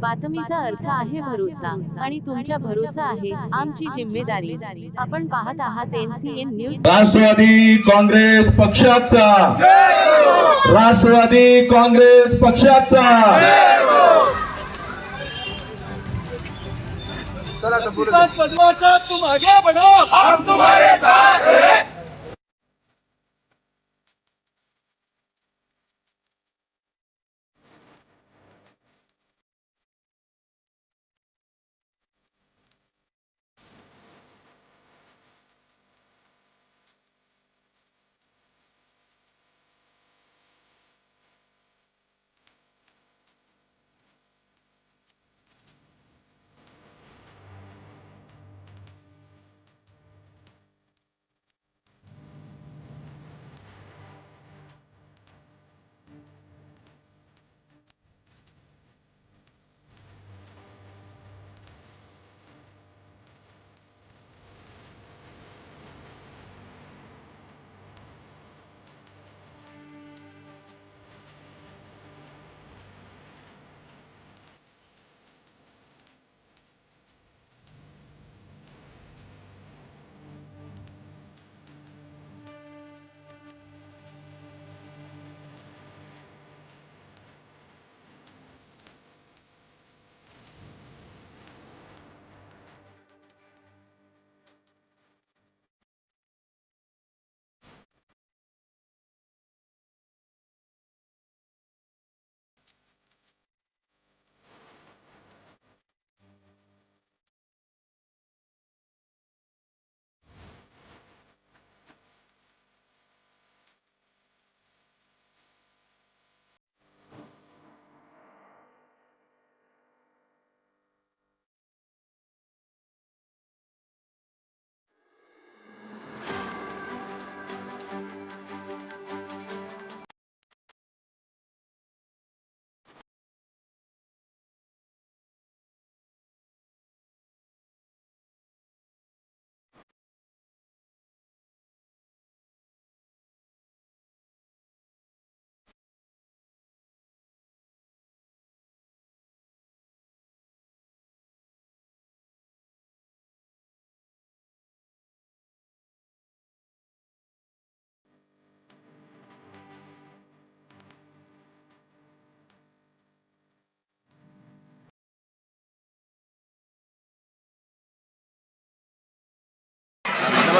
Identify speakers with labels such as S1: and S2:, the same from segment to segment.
S1: बातमीचा अर्थ आहे भरोसा आणि तुमच्या भरोसा आहे आमची जिम्मेदारी. आपण पाहत आहात एनसीएन न्यूज
S2: राष्ट्रवादी काँग्रेस पक्षाचा. राष्ट्रवादी काँग्रेस पक्षाचा.
S3: विकास पद्माचा तुम आगे बढ़ो हम तुम्हारे साथ हैं.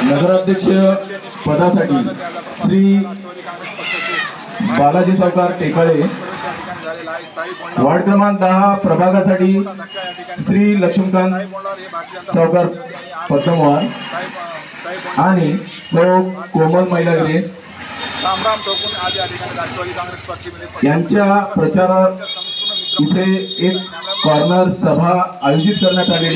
S2: नगराध्यक्ष पदासाठी श्री बालाजी सावकार टेकाळे वार्ड क्रमांक दहा प्रभागासाठी श्री लक्ष्मीकांत सावकार पद्मवार आणि सौ कोमल
S4: महिलागिरे
S2: यांच्या प्रचारात इथे एक कॉर्नर सभा आयोजित करण्यात आलेली